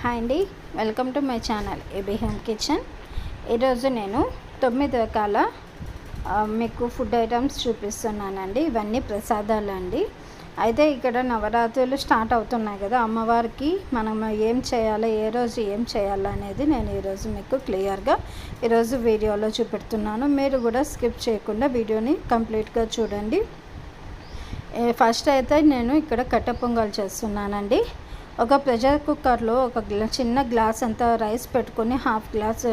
Hi అండి. Welcome to my channel AB home kitchen. ఈరోజు నేను తొమ్మిది రకాల మీకు ఫుడ్ ఐటమ్స్ చూపిస్తున్నానండి. ఇవన్నీ ప్రసాదాలు అండి. అయితే ఇక్కడ నవరాత్రులు స్టార్ట్ అవుతున్నాయి కదా అమ్మవారికి మనం ఏం చేయాలో ఏ రోజు ఏం చేయాలో అనేది నేను ఈరోజు మీకు క్లియర్గా ఈరోజు వీడియోలో చూపెడుతున్నాను. మీరు కూడా స్కిప్ చేయకుండా వీడియోని కంప్లీట్గా చూడండి. ఫస్ట్ అయితే నేను ఇక్కడ కట్ట పొంగల్ చేస్తున్నానండి. ఒక ప్రెషర్ కుక్కర్లో ఒక గ్లా చిన్న గ్లాస్ అంత రైస్ పెట్టుకొని హాఫ్ గ్లాస్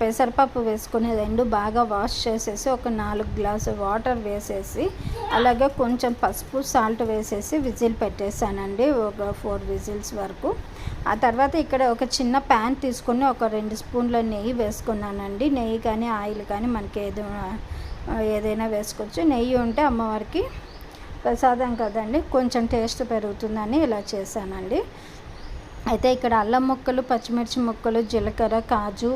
పెసరపప్పు వేసుకొని రెండు బాగా వాష్ చేసేసి ఒక నాలుగు గ్లాసు వాటర్ వేసేసి అలాగే కొంచెం పసుపు సాల్ట్ వేసేసి విజిల్ పెట్టేశానండి ఒక ఫోర్ విజిల్స్ వరకు. ఆ తర్వాత ఇక్కడ ఒక చిన్న ప్యాన్ తీసుకొని ఒక రెండు స్పూన్ల నెయ్యి వేసుకున్నానండి. నెయ్యి కానీ ఆయిల్ కానీ మనకి ఏదో ఏదైనా వేసుకోవచ్చు. నెయ్యి ఉంటే అమ్మవారికి ప్రసాదం కదండి కొంచెం టేస్ట్ పెరుగుతుందని ఇలా చేశానండి. అయితే ఇక్కడ అల్లం ముక్కలు పచ్చిమిర్చి ముక్కలు జీలకర్ర కాజు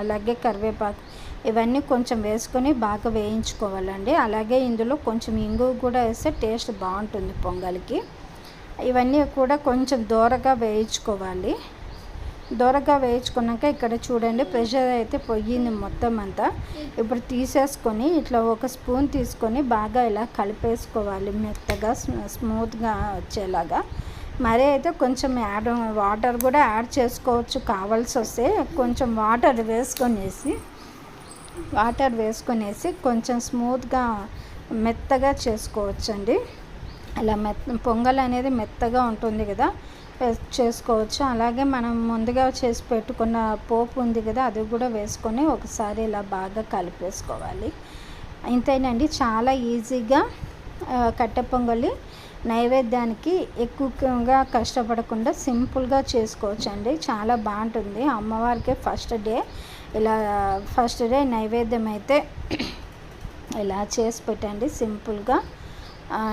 అలాగే కరివేపాకు ఇవన్నీ కొంచెం వేసుకొని బాగా వేయించుకోవాలండి. అలాగే ఇందులో కొంచెం ఇంగు కూడా వేస్తే టేస్ట్ బాగుంటుంది పొంగల్కి. ఇవన్నీ కూడా కొంచెం దూరగా వేయించుకోవాలి. దూరగా వేయించుకున్నాక ఇక్కడ చూడండి ప్రెషర్ అయితే పొయ్యింది మొత్తం అంతా. ఇప్పుడు తీసేసుకొని ఇట్లా ఒక స్పూన్ తీసుకొని బాగా ఇలా కలిపేసుకోవాలి మెత్తగా స్మూత్గా వచ్చేలాగా. మరీ అయితే కొంచెం యాడ్ వాటర్ కూడా యాడ్ చేసుకోవచ్చు కావాల్సి వస్తే. కొంచెం వాటర్ వేసుకొనేసి వాటర్ వేసుకొనేసి కొంచెం స్మూత్గా మెత్తగా చేసుకోవచ్చండి. అలా మెత్త పొంగల్ అనేది మెత్తగా ఉంటుంది కదా చేసుకోవచ్చు. అలాగే మనం ముందుగా చేసి పెట్టుకున్న పోపు ఉంది కదా అది కూడా వేసుకొని ఒకసారి ఇలా బాగా కలిపేసుకోవాలి. ఇంతేనండి చాలా ఈజీగా కట్టె పొంగలి నైవేద్యానికి ఎక్కువగా కష్టపడకుండా సింపుల్గా చేసుకోవచ్చు అండి చాలా బాగుంటుంది. అమ్మవారికి ఫస్ట్ డే ఇలా ఫస్ట్ డే నైవేద్యం అయితే ఇలా చేసి పెట్టండి సింపుల్గా.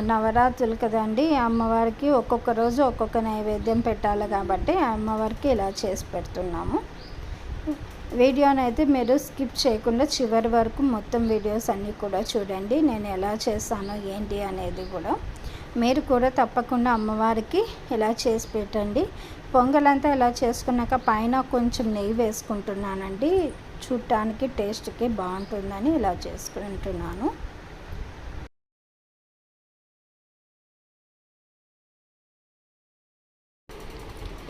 నవరాత్రులు కదండి అమ్మవారికి ఒక్కొక్క రోజు ఒక్కొక్క నైవేద్యం పెట్టాలి కాబట్టి అమ్మవారికి ఇలా చేసి పెడుతున్నాము. వీడియోని అయితే మీరు స్కిప్ చేయకుండా చివరి వరకు మొత్తం వీడియోస్ అన్నీ కూడా చూడండి. నేను ఎలా చేస్తానో ఏంటి అనేది కూడా. మీరు కూడా తప్పకుండా అమ్మవారికి ఇలా చేసి పెట్టండి. పొంగలంతా ఇలా చేసుకున్నాక పైన కొంచెం నెయ్యి వేసుకుంటున్నానండి. చూడటానికి టేస్ట్కి బాగుంటుందని ఇలా చేసుకుంటున్నాను.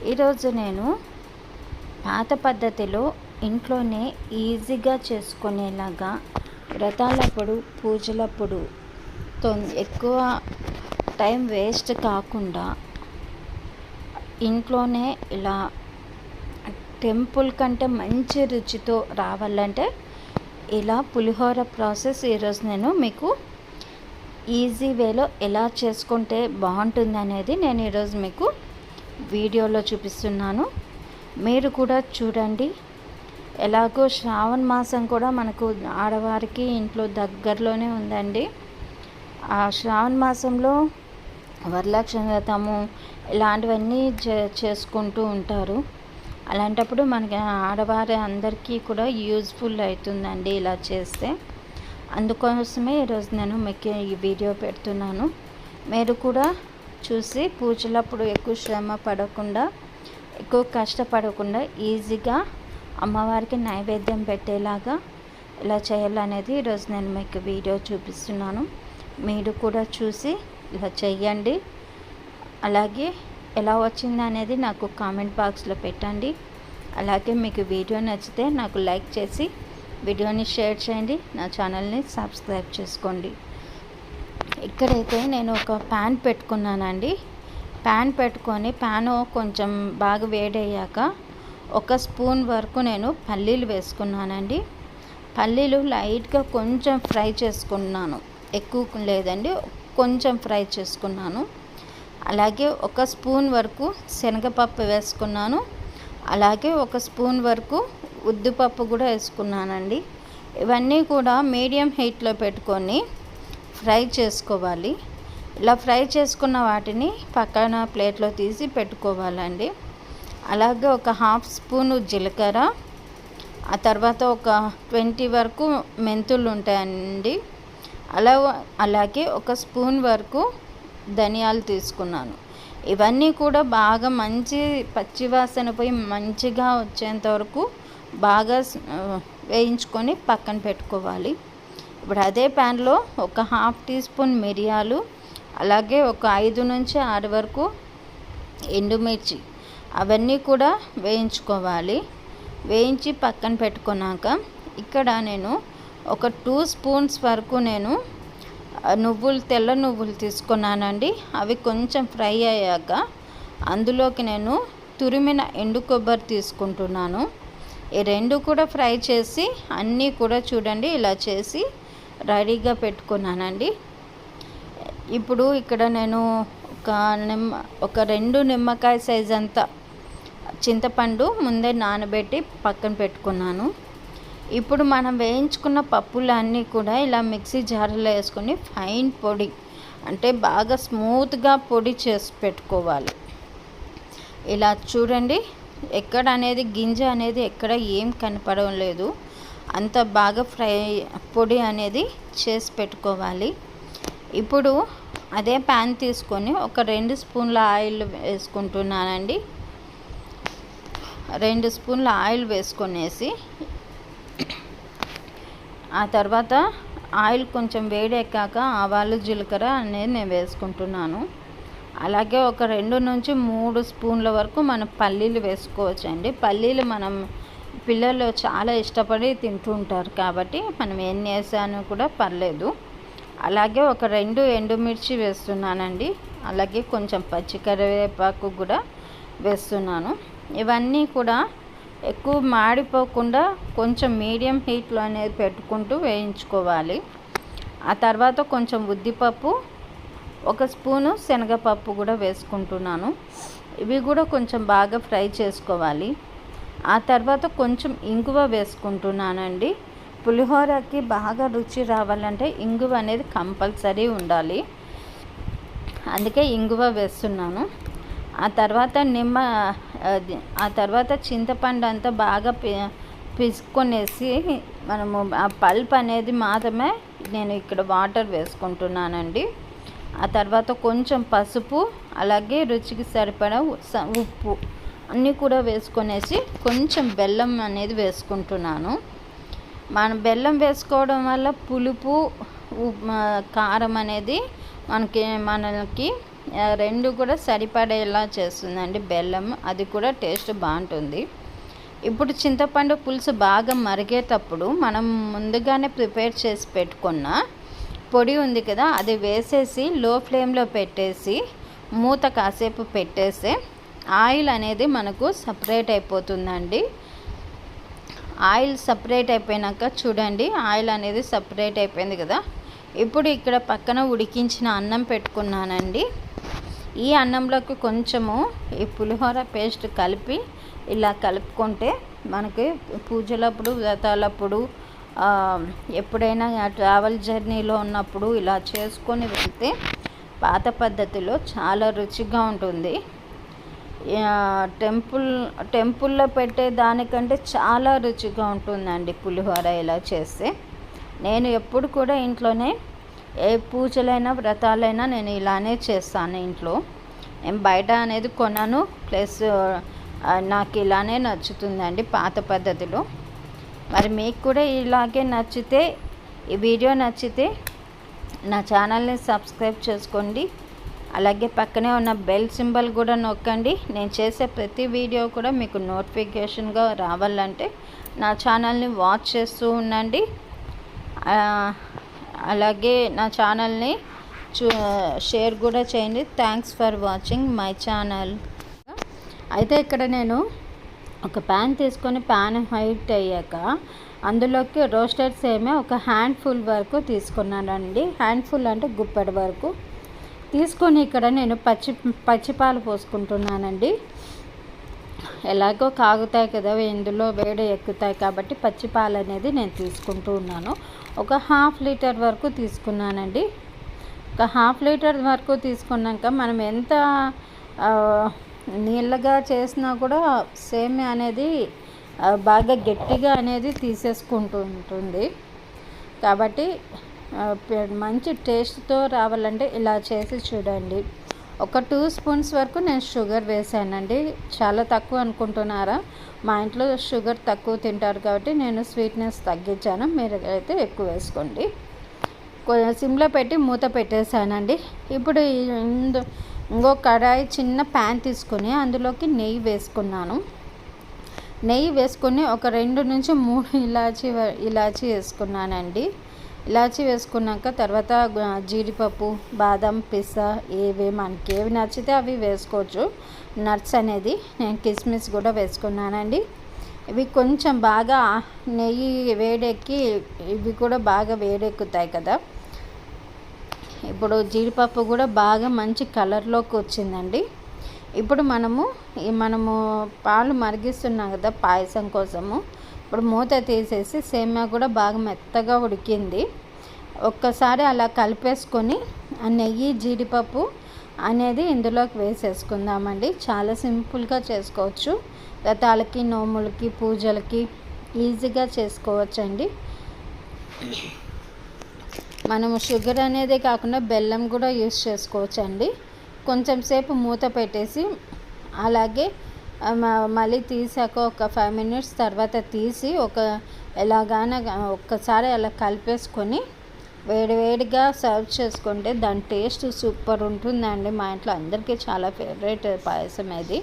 ఈరోజు నేను పాత పద్ధతిలో ఇంట్లోనే ఈజీగా చేసుకునేలాగా వ్రతాలప్పుడు పూజలప్పుడు తొం- ఎక్కువ టైం వేస్ట్ కాకుండా ఇంట్లోనే ఇలా టెంపుల్ కంటే మంచి రుచితో రావాలంటే ఇలా పులిహోర ప్రాసెస్ ఈరోజు నేను మీకు ఈజీ వేలో ఎలా చేసుకుంటే బాగుంటుంది అనేది నేను ఈరోజు మీకు వీడియోలో చూపిస్తున్నాను. మీరు కూడా చూడండి. ఎలాగో శ్రావణ మాసం కూడా మనకు ఆడవారికి ఇంట్లో దగ్గరలోనే ఉందండి. ఆ శ్రావణ మాసంలో వరలక్ష్మి వ్రతము ఇలాంటివన్నీ చే చేసుకుంటూ ఉంటారు. అలాంటప్పుడు మనకి ఆడవారి అందరికీ కూడా యూజ్ఫుల్ అవుతుందండి ఇలా చేస్తే. అందుకోసమే ఈరోజు నేను మీకు ఈ వీడియో పెడుతున్నాను. మీరు కూడా చూసి పూజలప్పుడు ఎక్కువ శ్రమ పడకుండా ఎక్కువ కష్టపడకుండా ఈజీగా అమ్మవారికి నైవేద్యం పెట్టేలాగా ఇలా చేయాలనేది ఈరోజు నేను మీకు వీడియో చూపిస్తున్నాను. మీరు కూడా చూసి ఇలా చెయ్యండి. అలాగే ఎలా వచ్చింది అనేది నాకు కామెంట్ బాక్స్లో పెట్టండి. అలాగే మీకు వీడియో నచ్చితే నాకు లైక్ చేసి వీడియోని షేర్ చేయండి. నా ఛానల్ని సబ్స్క్రైబ్ చేసుకోండి. ఇక్కడైతే నేను ఒక ప్యాన్ పెట్టుకున్నానండి. ప్యాన్ పెట్టుకొని ప్యాన్ కొంచెం బాగా వేడయ్యాక ఒక స్పూన్ వరకు నేను పల్లీలు వేసుకున్నానండి. పల్లీలు లైట్గా కొంచెం ఫ్రై చేసుకున్నాను. ఎక్కువ లేదండి కొంచెం ఫ్రై చేసుకున్నాను. అలాగే ఒక స్పూన్ వరకు శనగపప్పు వేసుకున్నాను. అలాగే ఒక స్పూన్ వరకు ఉద్దిపప్పు కూడా వేసుకున్నానండి. ఇవన్నీ కూడా మీడియం హీట్లో పెట్టుకొని ఫ్రై చేసుకోవాలి. ఇలా ఫ్రై చేసుకున్న వాటిని పక్కన ప్లేట్లో తీసి పెట్టుకోవాలండి. అలాగే ఒక హాఫ్ స్పూను జీలకర్ర ఆ తర్వాత ఒక ట్వంటీ వరకు మెంతులు ఉంటాయండి. అలా అలాగే ఒక స్పూన్ వరకు ధనియాలు తీసుకున్నాను. ఇవన్నీ కూడా బాగా మంచి పచ్చివాసన పోయి మంచిగా వచ్చేంత వరకు బాగా వేయించుకొని పక్కన పెట్టుకోవాలి. ఇప్పుడు అదే ప్యాన్లో ఒక హాఫ్ టీ స్పూన్ మిరియాలు అలాగే ఒక ఐదు నుంచి ఆరు వరకు ఎండుమిర్చి. అవన్నీ కూడా వేయించుకోవాలి. వేయించి పక్కన పెట్టుకున్నాక ఇక్కడ నేను ఒక టూ స్పూన్స్ వరకు నేను నువ్వులు తెల్ల నువ్వులు తీసుకున్నానండి. అవి కొంచెం ఫ్రై అయ్యాక అందులోకి నేను తురిమిన ఎండు కొబ్బరి తీసుకుంటున్నాను. ఈ రెండు కూడా ఫ్రై చేసి అన్నీ కూడా చూడండి ఇలా చేసి రెడీగా పెట్టుకున్నానండి. ఇప్పుడు ఇక్కడ నేను ఒక నిమ్మ ఒక రెండు నిమ్మకాయ సైజ్ అంతా చింతపండు ముందే నానబెట్టి పక్కన పెట్టుకున్నాను. ఇప్పుడు మనం వేయించుకున్న పప్పులన్నీ కూడా ఇలా మిక్సీ జార్లో వేసుకొని ఫైన్ పొడి అంటే బాగా స్మూత్గా పొడి చేసి పెట్టుకోవాలి. ఇలా చూడండి ఎక్కడ అనేది గింజ అనేది ఎక్కడ ఏం కనపడడం లేదు. అంత బాగా ఫ్రై పొడి అనేది చేసి పెట్టుకోవాలి. ఇప్పుడు అదే ప్యాన్ తీసుకొని ఒక రెండు స్పూన్ల ఆయిల్ వేసుకుంటున్నానండి. రెండు స్పూన్ల ఆయిల్ వేసుకొనేసి ఆ తర్వాత ఆయిల్ కొంచెం వేడెక్కాక ఆవాలు జీలకర్ర అనేది నేను వేసుకుంటున్నాను. అలాగే ఒక రెండు నుంచి మూడు స్పూన్ల వరకు మనం పల్లీలు వేసుకోవచ్చండి. పల్లీలు మనం పిల్లలు చాలా ఇష్టపడి తింటూ ఉంటారు కాబట్టి మనం ఎన్ని వేసాను కూడా పర్లేదు. అలాగే ఒక రెండు ఎండుమిర్చి వేస్తున్నానండి. అలాగే కొంచెం పచ్చి కరివేపాకు కూడా వేస్తున్నాను. ఇవన్నీ కూడా ఎక్కువ మాడిపోకుండా కొంచెం మీడియం హీట్లో అనేది పెట్టుకుంటూ వేయించుకోవాలి. ఆ తర్వాత కొంచెం ఉద్దిపప్పు ఒక స్పూను శనగపప్పు కూడా వేసుకుంటున్నాను. ఇవి కూడా కొంచెం బాగా ఫ్రై చేసుకోవాలి. ఆ తర్వాత కొంచెం ఇంగువ వేసుకుంటున్నానండి. పులిహోరకి బాగా రుచి రావాలంటే ఇంగువ అనేది కంపల్సరీ ఉండాలి. అందుకే ఇంగువ వేస్తున్నాను. ఆ తర్వాత నిమ్మ ఆ తర్వాత చింతపండు అంతా బాగా పిసుకొనేసి మనము ఆ పల్ప్ అనేది మాత్రమే నేను ఇక్కడ వాటర్ వేసుకుంటున్నానండి. ఆ తర్వాత కొంచెం పసుపు అలాగే రుచికి సరిపడా ఉప్పు. అన్నీ కూడా వేసుకొనేసి కొంచెం బెల్లం అనేది వేసుకుంటున్నాను. మనం బెల్లం వేసుకోవడం వల్ల పులుపు కారం అనేది మనకి మనకి రెండు కూడా సరిపడేలా చేస్తుందండి బెల్లం. అది కూడా టేస్ట్ బాగుంటుంది. ఇప్పుడు చింతపండు పులుసు బాగా మరిగేటప్పుడు మనం ముందుగానే ప్రిపేర్ చేసి పెట్టుకున్న పొడి ఉంది కదా అది వేసేసి లో ఫ్లేమ్లో పెట్టేసి మూత కాసేపు పెట్టేస్తే ఆయిల్ అనేది మనకు సపరేట్ అయిపోతుందండి. ఆయిల్ సపరేట్ అయిపోయినాక చూడండి ఆయిల్ అనేది సపరేట్ అయిపోయింది కదా. ఇప్పుడు ఇక్కడ పక్కన ఉడికించిన అన్నం పెట్టుకున్నానండి. ఈ అన్నంలోకి కొంచెము ఈ పులిహోర పేస్ట్ కలిపి ఇలా కలుపుకుంటే మనకి పూజలప్పుడు వ్రతాలప్పుడు ఎప్పుడైనా ట్రావెల్ జర్నీలో ఉన్నప్పుడు ఇలా చేసుకొని వెళ్తే పాత పద్ధతిలో చాలా రుచిగా ఉంటుంది. టెంపుల్ టెంపుల్లో పెట్టే దానికంటే చాలా రుచిగా ఉంటుందండి పులిహోర ఇలా చేస్తే. నేను ఎప్పుడు కూడా ఇంట్లోనే ఏ పూజలైనా వ్రతాలైనా నేను ఇలానే చేస్తాను ఇంట్లో. నేను బయట అనేది కొన్నాను ప్లస్ నాకు ఇలానే నచ్చుతుందండి పాత పద్ధతిలో. మరి మీకు కూడా ఇలాగే నచ్చితే ఈ వీడియో నచ్చితే నా ఛానల్ని సబ్స్క్రైబ్ చేసుకోండి. అలాగే పక్కనే ఉన్న బెల్ సింబల్ కూడా నొక్కండి. నేను చేసే ప్రతి వీడియో కూడా మీకు నోటిఫికేషన్గా రావాలంటే నా ఛానల్ని వాచ్ చేస్తూ ఉండండి. అలాగే నా ఛానల్ని చూ షేర్ కూడా చేయండి. Thanks for watching my channel. అయితే ఇక్కడ నేను ఒక ప్యాన్ తీసుకొని ప్యాన్ హైట్ అయ్యాక అందులోకి రోస్టెడ్ సేమే ఒక హ్యాండ్ఫుల్ వరకు తీసుకున్నానండి. హ్యాండ్ఫుల్ అంటే గుప్పెడు వరకు. తీసుకొని ఇక్కడ నేను పచ్చి పచ్చిపాలు పోసుకుంటున్నానండి. ఎలాగో కాగుతాయి కదా ఇందులో వేడి ఎక్కుతాయి కాబట్టి పచ్చిపాలు అనేది నేను తీసుకుంటూ ఉన్నాను. ఒక హాఫ్ లీటర్ వరకు తీసుకున్నానండి. ఒక హాఫ్ లీటర్ వరకు తీసుకున్నాక మనం ఎంత నీళ్ళగా చేసినా కూడా సేమ్ అనేది బాగా గట్టిగా అనేది తీసేసుకుంటూ ఉంటుంది. కాబట్టి మంచి టేస్ట్తో రావాలంటే ఇలా చేసి చూడండి. ఒక టూ స్పూన్స్ వరకు నేను షుగర్ వేసానండి. చాలా తక్కువ అనుకుంటున్నారా? మా ఇంట్లో షుగర్ తక్కువ తింటారు కాబట్టి నేను స్వీట్నెస్ తగ్గించాను. మీరు అయితే ఎక్కువ వేసుకోండి. సిమ్లో పెట్టి మూత పెట్టేశానండి. ఇప్పుడు ఇందు ఇంకో కడాయి చిన్న ప్యాన్ తీసుకొని అందులోకి నెయ్యి వేసుకున్నాను. నెయ్యి వేసుకొని ఒక రెండు నుంచి మూడు ఇలాచి ఇలాచి వేసుకున్నానండి. ఇలాచి వేసుకున్నాక తర్వాత జీడిపప్పు బాదం పిస్తా ఏవి మనకి ఏవి నచ్చితే అవి వేసుకోవచ్చు. నట్స్ అనేది నేను కిస్మిస్ కూడా వేసుకున్నానండి. ఇవి కొంచెం బాగా నెయ్యి వేడెక్కి ఇవి కూడా బాగా వేడెక్కుతాయి కదా. ఇప్పుడు జీడిపప్పు కూడా బాగా మంచి కలర్లోకి వచ్చిందండి. ఇప్పుడు మనము మనము పాలు మరిగిస్తున్నాం కదా పాయసం కోసము. ఇప్పుడు మూత తీసేసి సేమ్యా కూడా బాగా మెత్తగా ఉడికింది. ఒక్కసారి అలా కలిపేసుకొని ఆ నెయ్యి జీడిపప్పు అనేది ఇందులోకి వేసేసుకుందామండి. చాలా సింపుల్గా చేసుకోవచ్చు. రథాలకి నోములకి పూజలకి ఈజీగా చేసుకోవచ్చండి. మనము షుగర్ అనేది కాకుండా బెల్లం కూడా యూస్ చేసుకోవచ్చు అండి కొంచెం సేపు మూత పెట్టేసి అలాగే మళ్ళీ తీసాక ఒక ఫైవ్ మినిట్స్ తర్వాత తీసి ఒక ఎలాగైనా ఒక్కసారి అలా కలిపేసుకొని వేడివేడిగా సర్వ్ చేసుకుంటే దాని టేస్ట్ సూపర్ ఉంటుందండి. మా ఇంట్లో అందరికీ చాలా ఫేవరెట్ పాయసం ఇది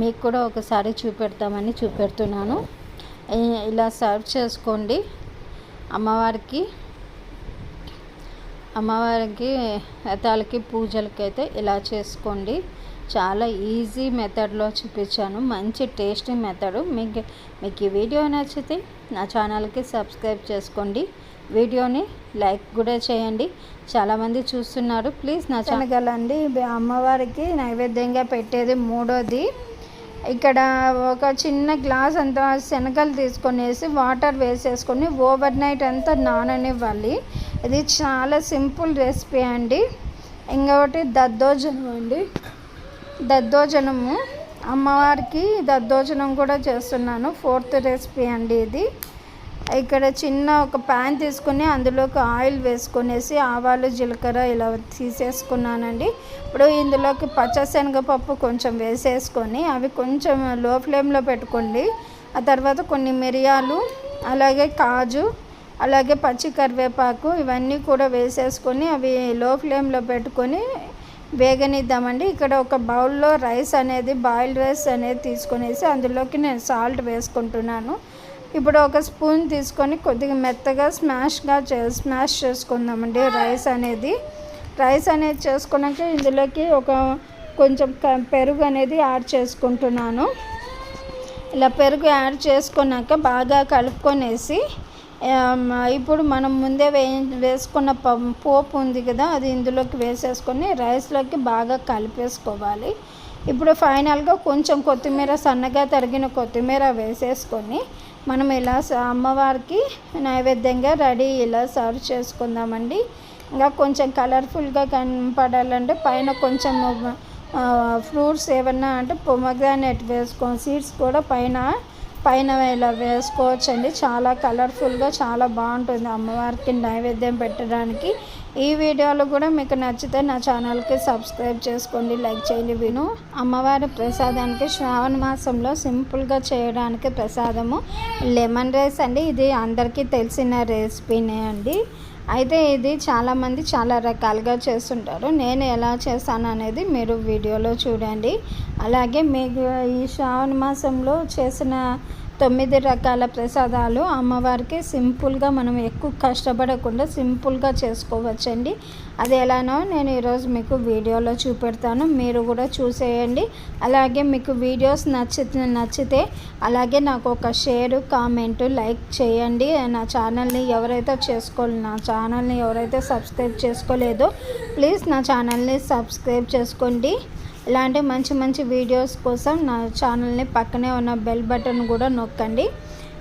మీకు కూడా ఒకసారి చూపెడతామని చూపెడుతున్నాను. ఇలా సర్వ్ చేసుకోండి. అమ్మవారికి అమ్మవారికి తలకి పూజలకి అయితే ఇలా చేసుకోండి. చాలా ఈజీ మెథడ్లో చూపించాను. మంచి టేస్టీ మెథడ్ మీకు మీకు ఈ వీడియో నచ్చితే నా ఛానల్కి సబ్స్క్రైబ్ చేసుకోండి. వీడియోని లైక్ కూడా చేయండి. చాలామంది చూస్తున్నారు. ప్లీజ్ నా ఛానల్ అమ్మవారికి నైవేద్యంగా పెట్టేది మూడోది. ఇక్కడ ఒక చిన్న గ్లాస్ అంతా శనగలు తీసుకొనేసి వాటర్ వేసేసుకొని ఓవర్ నైట్ అంతా నాననివ్వాలి. ఇది చాలా సింపుల్ రెసిపీ అండి. ఇంకొకటి దద్దోజనం అండి. దద్దోజనము. అమ్మవారికి దద్దోజనం కూడా చేస్తున్నాను. ఫోర్త్ రెసిపీ అండి ఇది. ఇక్కడ చిన్న ఒక ప్యాన్ తీసుకుని అందులోకి ఆయిల్ వేసుకునేసి ఆవాలు జీలకర్ర ఇలా తీసేసుకున్నానండి. ఇప్పుడు ఇందులోకి పచ్చశనగపప్పు కొంచెం వేసేసుకొని అవి కొంచెం లో ఫ్లేమ్లో పెట్టుకోండి. ఆ తర్వాత కొన్ని మిరియాలు అలాగే కాజు అలాగే పచ్చి కరివేపాకు ఇవన్నీ కూడా వేసేసుకొని అవి లో ఫ్లేమ్లో పెట్టుకొని వేగనిద్దామండి. ఇక్కడ ఒక బౌల్లో రైస్ అనేది బాయిల్డ్ రైస్ అనేది తీసుకునేసి అందులోకి నేను సాల్ట్ వేసుకుంటున్నాను. ఇప్పుడు ఒక స్పూన్ తీసుకొని కొద్దిగా మెత్తగా స్మాష్గా చే స్మాష్ చేసుకుందామండి రైస్ అనేది. రైస్ అనేది చేసుకున్నాక ఇందులోకి ఒక కొంచెం పెరుగు అనేది యాడ్ చేసుకుంటున్నాను. ఇలా పెరుగు యాడ్ చేసుకున్నాక బాగా కలుపుకొనేసి ఇప్పుడు మనం ముందే వే వేసుకున్న పోపు ఉంది కదా అది ఇందులోకి వేసేసుకొని రైస్లోకి బాగా కలిపేసుకోవాలి. ఇప్పుడు ఫైనల్గా కొంచెం కొత్తిమీర సన్నగా తరిగిన కొత్తిమీర వేసేసుకొని మనం ఇలా అమ్మవారికి నైవేద్యంగా రెడీ ఇలా సర్వ్ చేసుకుందామండి. ఇంకా కొంచెం కలర్ఫుల్గా కనపడాలంటే పైన కొంచెం ఫ్రూట్స్ ఏమన్నా అంటే పొమగ్రానెట్ వేసుకో సీడ్స్ కూడా పైన పైన ఇలా వేసుకోవచ్చండి. చాలా కలర్ఫుల్గా చాలా బాగుంటుంది అమ్మవారికి నైవేద్యం పెట్టడానికి. ఈ వీడియోలు కూడా మీకు నచ్చితే నా ఛానల్కి సబ్స్క్రైబ్ చేసుకోండి లైక్ చేయండి విను. అమ్మవారి ప్రసాదానికి శ్రావణ మాసంలో సింపుల్గా చేయడానికి ప్రసాదము లెమన్ రైస్ అండి. ఇది అందరికీ తెలిసిన రెసిపీనే అండి. అయితే ఇది చాలామంది చాలా రకాలుగా చేస్తుంటారు. నేను ఎలా చేస్తాను అనేది మీరు వీడియోలో చూడండి. అలాగే మీకు ఈ శ్రావణ మాసంలో చేసిన తొమ్మిది రకాల ప్రసాదాలు అమ్మవారికి సింపుల్గా మనం ఎక్కువ కష్టపడకుండా సింపుల్గా చేసుకోవచ్చండి. అది ఎలానో నేను ఈరోజు మీకు వీడియోలో చూపెడతాను. మీరు కూడా చూసేయండి. అలాగే మీకు వీడియోస్ నచ్చి నచ్చితే అలాగే నాకు ఒక షేర్ కామెంట్ లైక్ చేయండి. నా ఛానల్ని ఎవరైతే చేసుకోవాలి నా ఛానల్ని ఎవరైతే సబ్స్క్రైబ్ చేసుకోలేదో ప్లీజ్ నా ఛానల్ని సబ్స్క్రైబ్ చేసుకోండి. ఇలాంటి మంచి మంచి వీడియోస్ కోసం నా ఛానల్ని పక్కనే ఉన్న బెల్ బటన్ కూడా నొక్కండి.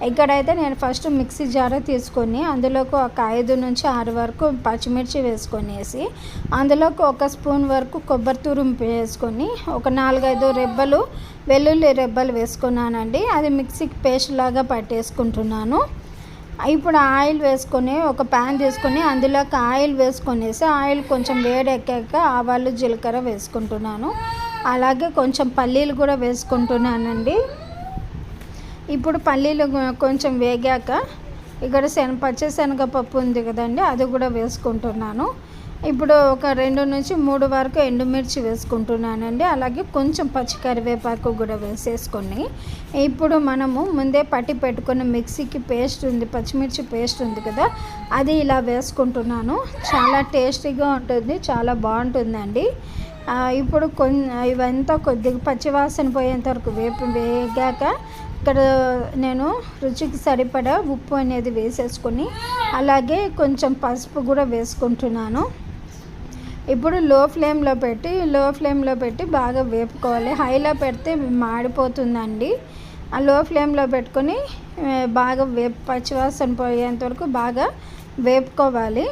ఇక్కడైతే నేను ఫస్ట్ మిక్సీ జార తీసుకొని అందులోకి ఒక ఐదు నుంచి ఆరు వరకు పచ్చిమిర్చి వేసుకొనేసి అందులోకి ఒక స్పూన్ వరకు కొబ్బరి తురుము వేసుకొని ఒక నాలుగైదు రెబ్బలు వెల్లుల్లి రెబ్బలు వేసుకున్నానండి. అది మిక్సీకి పేస్ట్ లాగా పట్టేసుకుంటున్నాను. ఇప్పుడు ఆయిల్ వేసుకొని ఒక ప్యాన్ తీసుకొని అందులోకి ఆయిల్ వేసుకొనేసి ఆయిల్ కొంచెం వేడెక్కాక ఆవాలు జీలకర్ర వేసుకుంటున్నాను. అలాగే కొంచెం పల్లీలు కూడా వేసుకుంటున్నానండి. ఇప్పుడు పల్లీలు కొంచెం వేగాక ఇక్కడ శన పచ్చి శనగపప్పు ఉంది కదండి అది కూడా వేసుకుంటున్నాను. ఇప్పుడు ఒక రెండు నుంచి మూడు వరకు ఎండుమిర్చి వేసుకుంటున్నానండి. అలాగే కొంచెం పచ్చి కరివేపాకు కూడా వేసేసుకొని ఇప్పుడు మనము ముందే పట్టి పెట్టుకున్న మిక్సీకి పేస్ట్ ఉంది పచ్చిమిర్చి పేస్ట్ ఉంది కదా అది ఇలా వేసుకుంటున్నాను. చాలా టేస్టీగా ఉంటుంది చాలా బాగుంటుందండి. ఇప్పుడు కొన్ని ఇవంతా కొద్దిగా పచ్చివాసన పోయేంత వరకు వేపు వేగాక ఇక్కడ నేను రుచికి సరిపడా ఉప్పు అనేది వేసేసుకొని అలాగే కొంచెం పసుపు కూడా వేసుకుంటున్నాను. ఇప్పుడు లో ఫ్లేమ్లో పెట్టి లో ఫ్లేమ్లో పెట్టి బాగా వేపుకోవాలి. హైలో పెడితే మాడిపోతుందండి. ఆ లో ఫ్లేమ్లో పెట్టుకొని బాగా వేపు పచ్చివాసన పోయేంత వరకు బాగా వేపుకోవాలి.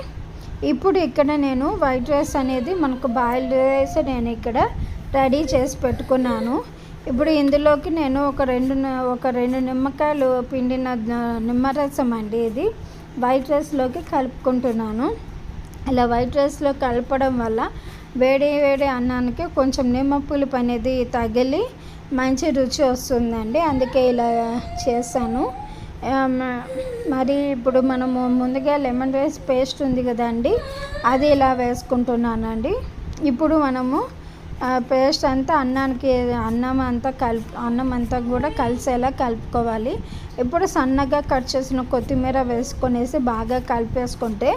ఇప్పుడు ఇక్కడ నేను వైట్ రైస్ అనేది మనకు బాయిల్డ్ రైస్ నేను ఇక్కడ రెడీ చేసి పెట్టుకున్నాను. ఇప్పుడు ఇందులోకి నేను ఒక రెండు ఒక రెండు నిమ్మకాయలు పిండిన నిమ్మరసం అండి ఇది. వైట్ రైస్లోకి కలుపుకుంటున్నాను. ఇలా వైట్ రైస్లో కలపడం వల్ల వేడి వేడి అన్నానికి కొంచెం నిమ్మ పులుపు అనేది తగిలి మంచి రుచి వస్తుందండి. అందుకే ఇలా చేశాను. మరి ఇప్పుడు మనము ముందుగా లెమన్ రైస్ పేస్ట్ ఉంది కదండి అది ఇలా వేసుకుంటున్నానండి. ఇప్పుడు మనము పేస్ట్ అంతా అన్నానికి అన్నం అంతా కలుపు అన్నం అంతా కూడా కలిసేలా కలుపుకోవాలి. ఇప్పుడు సన్నగా కట్ చేసిన కొత్తిమీర వేసుకొనేసి బాగా కలిపేసుకుంటే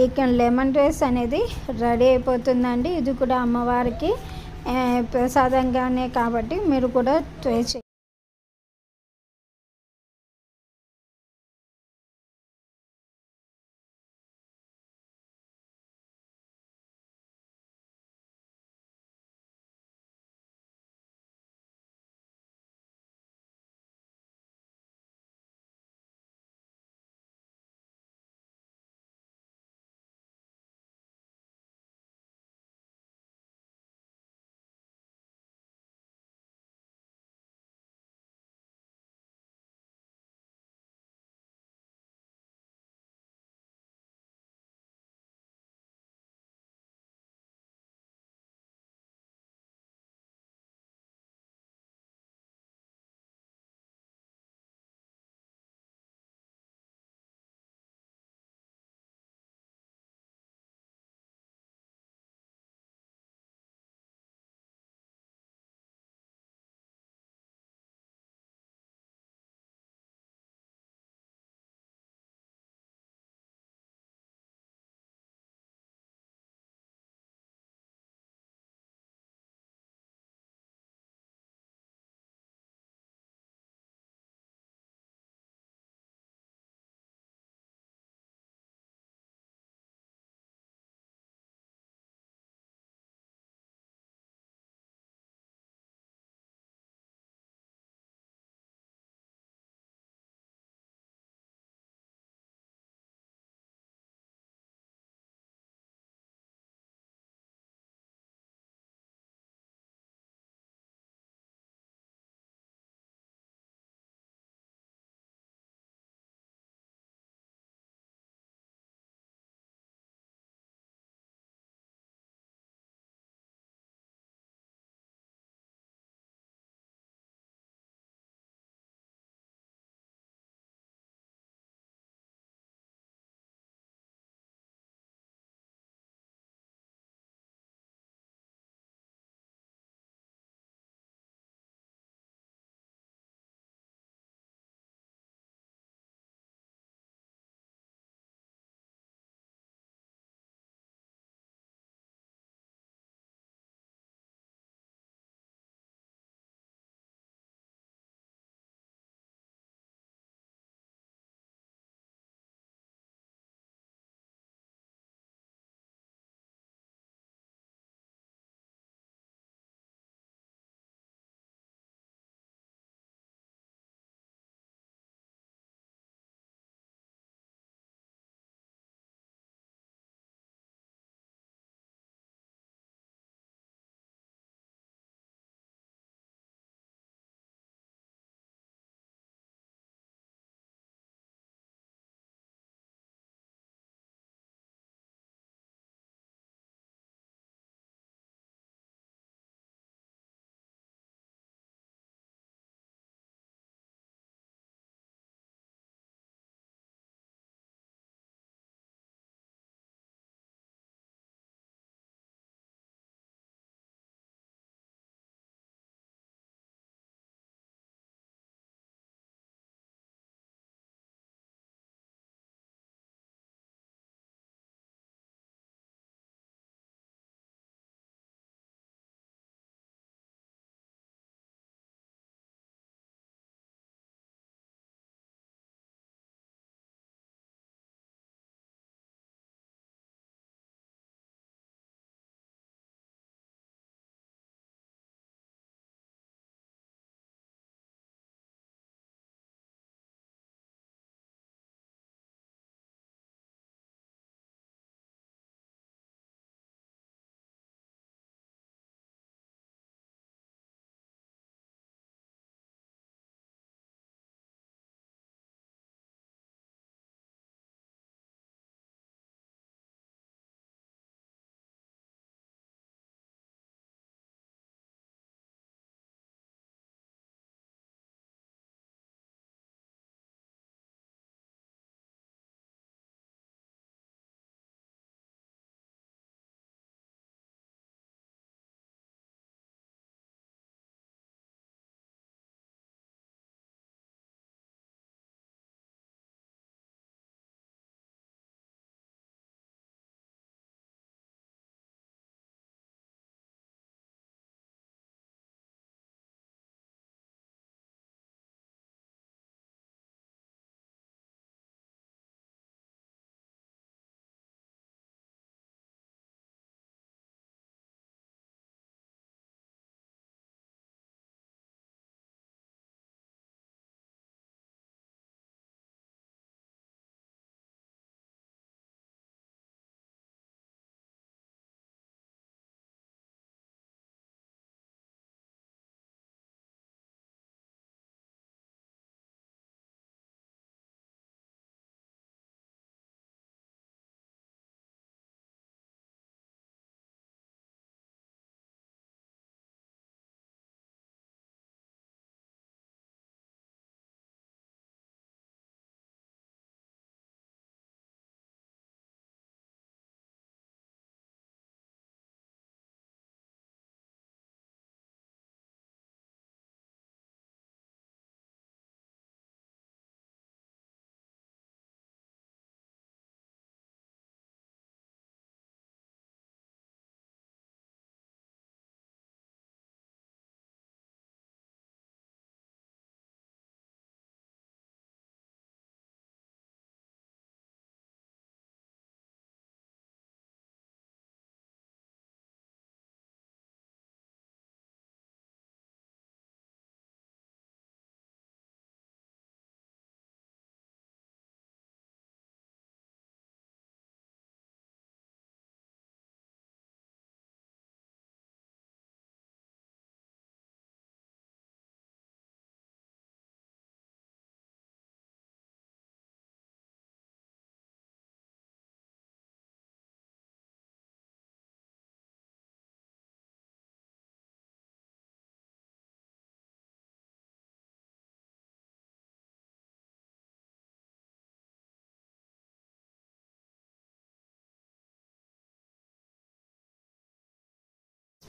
ఈ లెమన్ రైస్ అనేది రెడీ అయిపోతుందండి. ఇది కూడా అమ్మవారికి ప్రసాదంగానే కాబట్టి మీరు కూడా ట్రై చేయండి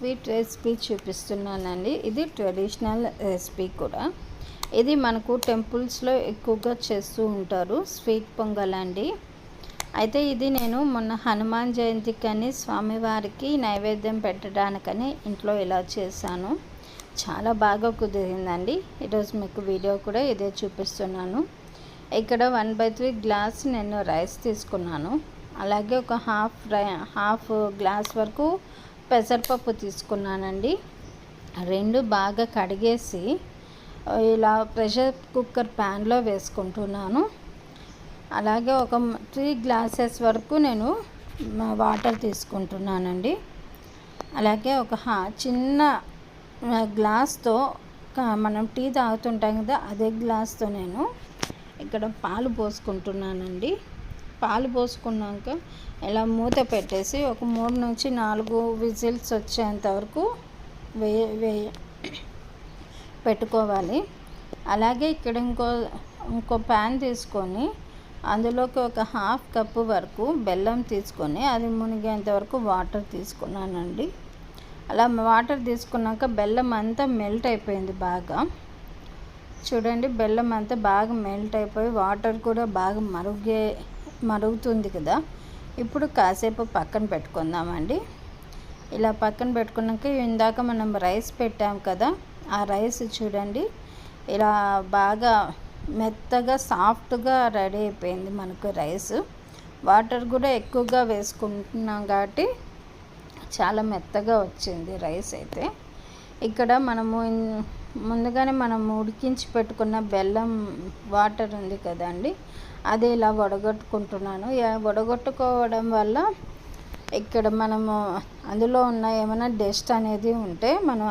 స్వీట్ రెసిపీ చూపిస్తున్నానండి. ఇది ట్రెడిషనల్ రెసిపీ కూడా. ఇది మనకు టెంపుల్స్లో ఎక్కువగా చేస్తూ ఉంటారు. స్వీట్ పొంగల్ అండి. అయితే ఇది నేను మొన్న హనుమాన్ జయంతికని స్వామివారికి నైవేద్యం పెట్టడానికని ఇంట్లో ఇలా చేశాను. చాలా బాగా కుదిరిందండి. ఈరోజు మీకు వీడియో కూడా ఇదే చూపిస్తున్నాను. ఇక్కడ వన్ బై త్రీ గ్లాస్ నేను రైస్ తీసుకున్నాను. అలాగే ఒక హాఫ్ రై హాఫ్ గ్లాస్ వరకు పెసరపప్పు తీసుకున్నానండి. రెండు బాగా కడిగేసి ఇలా ప్రెషర్ కుక్కర్ ప్యాన్లో వేసుకుంటున్నాను. అలాగే ఒక త్రీ గ్లాసెస్ వరకు నేను వాటర్ తీసుకుంటున్నానండి. అలాగే ఒక చిన్న గ్లాస్తో మనం టీ తాగుతుంటాం కదా అదే గ్లాస్తో నేను ఇక్కడ పాలు పోసుకుంటున్నానండి. పాలు పోసుకున్నాక ఇలా మూత పెట్టేసి ఒక మూడు నుంచి నాలుగు విజిల్స్ వచ్చేంత వరకు వే వే పెట్టుకోవాలి. అలాగే ఇక్కడ ఇంకో ఇంకో ప్యాన్ తీసుకొని అందులోకి ఒక హాఫ్ కప్పు వరకు బెల్లం తీసుకొని అది మునిగేంత వరకు వాటర్ తీసుకున్నానండి. అలా వాటర్ తీసుకున్నాక బెల్లం అంతా మెల్ట్ అయిపోయింది బాగా. చూడండి బెల్లం అంతా బాగా మెల్ట్ అయిపోయి వాటర్ కూడా బాగా మరుగే మరుగుతుంది కదా. ఇప్పుడు కాసేపు పక్కన పెట్టుకుందామండి. ఇలా పక్కన పెట్టుకున్నాక ఇందాక మనం రైస్ పెట్టాం కదా ఆ రైస్ చూడండి. ఇలా బాగా మెత్తగా సాఫ్ట్గా రెడీ అయిపోయింది మనకు రైస్. వాటర్ కూడా ఎక్కువగా వేసుకుంటున్నాం కాబట్టి చాలా మెత్తగా వచ్చింది రైస్ అయితే. ఇక్కడ మనము ముందుగానే మనం ఉడికించి పెట్టుకున్న బెల్లం వాటర్ ఉంది కదండి అది ఇలా వడగొట్టుకుంటున్నాను. వడగొట్టుకోవడం వల్ల ఇక్కడ మనము అందులో ఉన్న ఏమైనా డస్ట్ అనేది ఉంటే మనం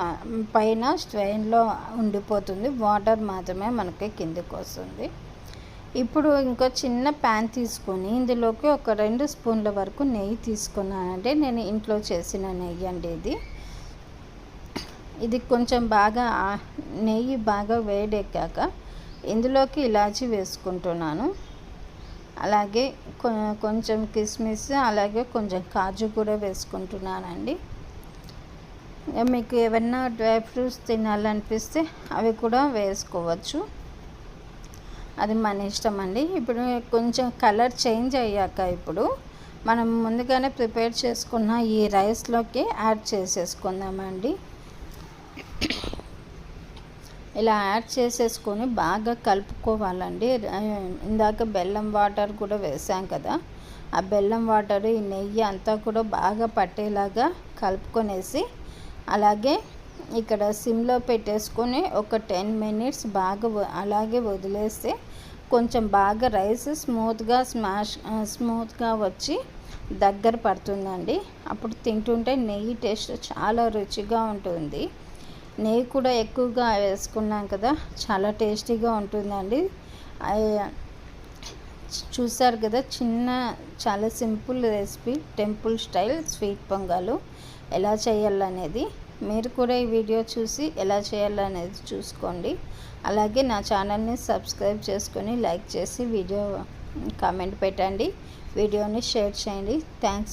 పైన స్ట్రెయిన్లో ఉండిపోతుంది. వాటర్ మాత్రమే మనకి కిందికి వస్తుంది. ఇప్పుడు ఇంకో చిన్న ప్యాన్ తీసుకొని ఇందులోకి ఒక రెండు స్పూన్ల వరకు నెయ్యి తీసుకున్నానంటే నేను ఇంట్లో చేసిన నెయ్యి అండి ఇది. ఇది కొంచెం బాగా నెయ్యి బాగా వేడెక్కాక ఇందులోకి ఇలాచి వేసుకుంటున్నాను. అలాగే కొంచెం కిస్మిస్ అలాగే కొంచెం కాజు కూడా వేసుకుంటున్నానండి. మీకు ఏమన్నా డ్రై ఫ్రూట్స్ తినాలనిపిస్తే అవి కూడా వేసుకోవచ్చు. అది మన ఇష్టం అండి ఇప్పుడు కొంచెం కలర్ చేంజ్ అయ్యాక ఇప్పుడు మనం ముందుగానే ప్రిపేర్ చేసుకున్న ఈ రైస్లోకి యాడ్ చేసేసుకుందామండి. ఇలా యాడ్ చేసేసుకొని బాగా కలుపుకోవాలండి. ఇందాక బెల్లం వాటర్ కూడా వేసాం కదా. ఆ బెల్లం వాటర్ ఈ నెయ్యి అంతా కూడా బాగా పట్టేలాగా కలుపుకొనేసి అలాగే ఇక్కడ సిమ్లో పెట్టేసుకొని ఒక టెన్ మినిట్స్ బాగా అలాగే వదిలేస్తే కొంచెం బాగా రైస్ స్మూత్గా స్మాష్ స్మూత్గా వచ్చి దగ్గర పడుతుందండి. అప్పుడు తింటుంటే నెయ్యి టేస్ట్ చాలా రుచిగా ఉంటుంది. నెయ్యి కూడా ఎక్కువగా వేసుకున్నాం కదా చాలా టేస్టీగా ఉంటుందండి. చూసారు కదా చిన్న చాలా simple recipe temple style sweet pongal. ఎలా చేయాలనేది మీరు కూడా ఈ వీడియో చూసి ఎలా చేయాలనేది చూసుకోండి. అలాగే నా ఛానల్ని సబ్స్క్రైబ్ చేసుకొని లైక్ చేసి వీడియో కామెంట్ పెట్టండి. వీడియోని షేర్ చేయండి. థ్యాంక్స్.